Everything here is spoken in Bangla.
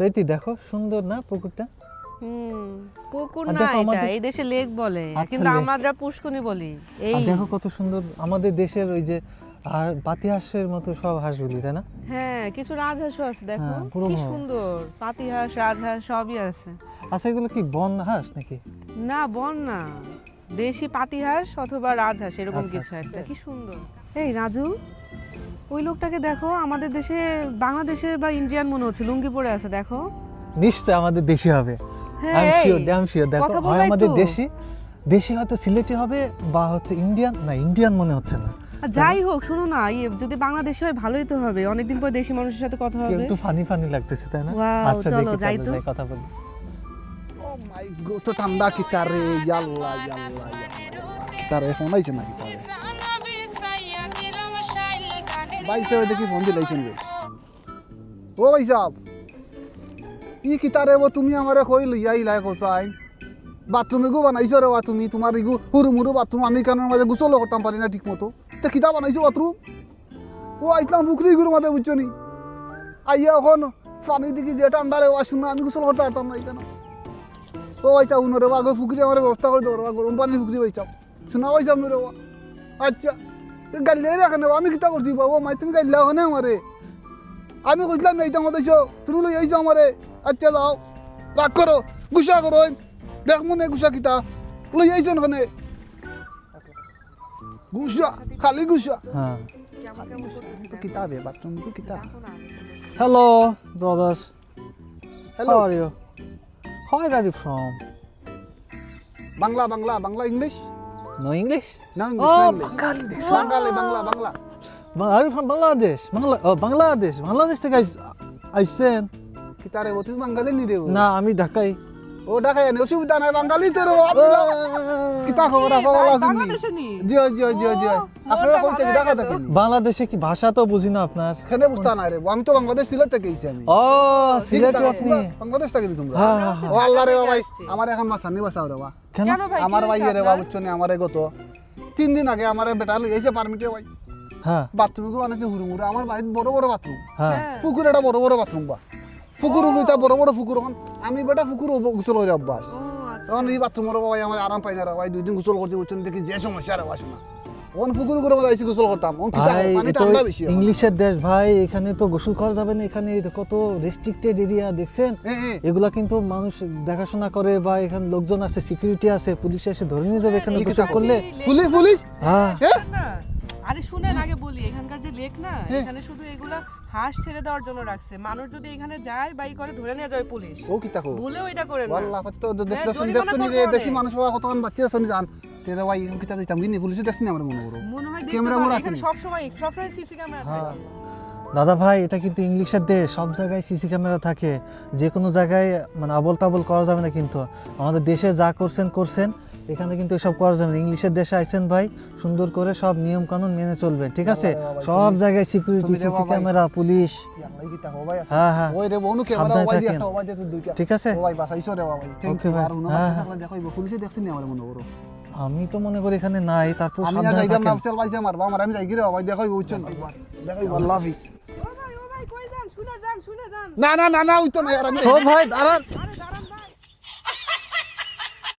চৈতি দেখো সুন্দর না পুকুরটা? পুকুর না এটা এই দেশে লেক বলে আচ্ছা, কিন্তু আমরা পুষ্কনি বলি এই। দেখো কত সুন্দর আমাদের দেশের ওই যে আর মতো সব হাঁসগুলি তাই না? হ্যাঁ কিছু রাজহাঁসও আছে দেখো হ্যাঁ, কি। সুন্দর পাতিহাঁস রাজহাঁস সবই আছে। আচ্ছা এগুলো কি বন হাঁস নাকি? না বন না দেশি পাতিহাঁস অথবা রাজহাঁস এরকম আচ্ছা, কিছু আচ্ছা। একটা কি সুন্দর। এই রাজু ওই লোকটাকে দেখো আমাদের দেশে বাংলাদেশের বা ইন্ডিয়ান মনে হচ্ছে লুঙ্গি পরে আছে দেখো। নিশ্চয় আমাদের দেশি হবে। হ্যাঁ, I am sure damn sure দেখো হয় আমাদের একটু? দেশি দেশি হয়তো সিলেটি হবে বা হচ্ছে ইন্ডিয়ান না ইন্ডিয়ান মনে হচ্ছে না। যাই হোক শোনো না ইয়ে যদি বাংলাদেশে হয় ভালোই তো হবে অনেকদিন পর দেশি মানুষের সাথে কথা কি হবে। একটু ফানি ফানি লাগতেছে তাই না? আচ্ছা দেখি যাই তো। কথা বলি। ও মাই গড তো ঠান্ডা কিতারে ইয়াল্লা ইয়াল্লা কিতারে ফোন আইছে না কিতারে ভাই সাহেব দেখি ফোন দিলাইছেন রে ও ভাই সাহেব, ই কিতারে ও তুমি আমারে কই লইয়া ইলাই কোসাই? বাথরুমে গো বানাইছো রে বা তুমি তোমার ইগু হুরু মুরু বাথরুম, আমি কানের মাঝে গুছলো করতাম পারি না ঠিক মতো তে কিতা বানাইছো বাথরুম? ও আইসলাম ফুকরি গুরু মাঝে, বুঝছ নি? আইয়া এখন পানি দিকে যে ঠান্ডা রে ওয়া শুনে আমি গুছল করতে পারতাম না এখানে ও ভাইসা উনরে বা গো ফুকরি আমার ব্যবস্থা করে দেবো গরম পানি ফুকরি ভাইসা শোনা ভাইসা নুরে বা আচ্ছা। গাইলে রাখেন আমি কিতা করছি বাবু? মাই তুমি গাইলে ওখানে আমারে। আমি কইছিলাম এইটা আমাদের তুমি লই আইছো আমারে। আচ্ছা যাও। রাগ করো। গুসা করো দেখ মনে গুসা কিতা। লই আইছো ওখানে গুসা খালি গুসা। হ্যাঁ। কিতা বে? বাথরুম তো কিতা। Hello brothers hello are you Where are you from? Bangla Bangla Bangla English? No English? No English. Oh, English Bangladesh. Bangali Bangla, Bangla Ba- Are you from Bangladesh? Bangla oh, Bangladesh. Bangladesh থেকে আইস- আইসেন কিতা রে তুমি বাঙালি নি রে না আমি ঢাকাই ও ঢাকায় এনে অসুবিধা নাই বাঙালি তো কিতা খবর নি? আপনারা কই থেকে ঢাকা থেকে বাংলাদেশে কি ভাষা তো বুঝি না আপনার? এখানে বুঝতা নাই রে আমি তো বাংলাদেশ সিলেট থেকে আমি। ও সিলেটে আপনি? বাংলাদেশ থেকে তোমরা? হ্যাঁ হ্যাঁ হ্যাঁ। ও আল্লাহ রে বাবা আমার এখন মাসানি বাসাও রে বা কেন? কেন ভাই আমার ভাই রে বা আপনার? বুঝছ আমারে গত তিন দিন আগে আমার বেটা লই এসে পারমিটে ভাই। হ্যাঁ। বাথরুম গো আনাছে হুরুমুরে আমার বাড়িতে বড় বড় বাথরুম। হ্যাঁ। হ্যাঁ। পুকুর এটা বড় বড় বাথরুম বা। গইতা বড় বড় পুকুর এখন আমি বেটা পুকুর গোসল হয়ে অভ্যাস। আচ্ছা। তখন এই বাথরুমের ভাই আমার আরাম পাই না রে ভাই দুই দিন গোসল করতে বুঝছেন দেখি যে সমস্যা রে বাসনা ওন পুকুর করে মধ্যে আইসি গোসল করতাম। ওন পানি ঠান্ডা বেশি ইংলিশের দেশ ভাই এখানে তো গোসল করা যাবে না এখানে কত রেস্ট্রিক্টেড এরিয়া দেখছেন? হ্যাঁ হ্যাঁ। এগুলা কিন্তু মানুষ দেখাশোনা করে বা এখানে লোকজন আছে সিকিউরিটি আছে পুলিশ এসে ধরে নিয়ে যাবে এখানে এই গোসল করলে। Police police? হ্যাঁ? হ্যাঁ না আরে শুনেন আগে বলি এখানকার যে লেক না হ্যাঁ। এখানে শুধু এগুলা হাঁস ছেড়ে দেওয়ার জন্য রাখছে। মানুষ যদি এখানে যায় বাই করে ধরে নিয়ে যাবে পুলিশ। ও কো ভুলেও এটা করে না। দেশ হ্যাঁ, দেশ দেশ নি করব রে দেশি মানুষ বাবা কতক্ষণ বাচ্চা আছে জান। তেরে ভাই পুলিশ দেশ নি? আমার মনে করো। মনে হয় ক্যামেরা এখানে আসেনি? সব সময় সব সময় সিসি ক্যামেরা হ্যাঁ। থাকে দাদা ভাই এটা কিন্তু ইংলিশের দেশ সব জায়গায় সিসি ক্যামেরা থাকে। যে কোনো জায়গায় মানে আবল তাবল করা যাবে না কিন্তু। আমাদের দেশে যা করছেন করছেন। এখানে কিন্তু এসব করা যাবে ইংলিশের দেশে আইছেন ভাই সুন্দর করে সব নিয়ম কানুন মেনে চলবে ঠিক আছে? বাবা, বাবা, সব জায়গায় সিকিউরিটি সিসি ক্যামেরা পুলিশ আছে হ্যাঁ হ্যাঁ। ওই রে বনু ক্যামেরা সাবধানে ওই দিয়ে থাকেন। একটা ওই দিয়ে দুইটা। ঠিক আছে? ভাই বাসাইছো রে বাবা থ্যাংক ইউ আর উনা হ্যাঁ, হ্যাঁ। পুলিশে দেখছি নি আমার মনে করো? আমি তো মনে করি এখানে নাই তারপর আমি যাইতাম না সেল ভাইছে আমার। আমি যাই গিরে ভাই দেখাইবো বুঝছেন দেখাইবো আল্লাহ হাফিজ। ও ভাই ও ভাই কই যান? শুনে যান শুনে যান। না না না না ওই তো না আর আমি ও ভাই আরে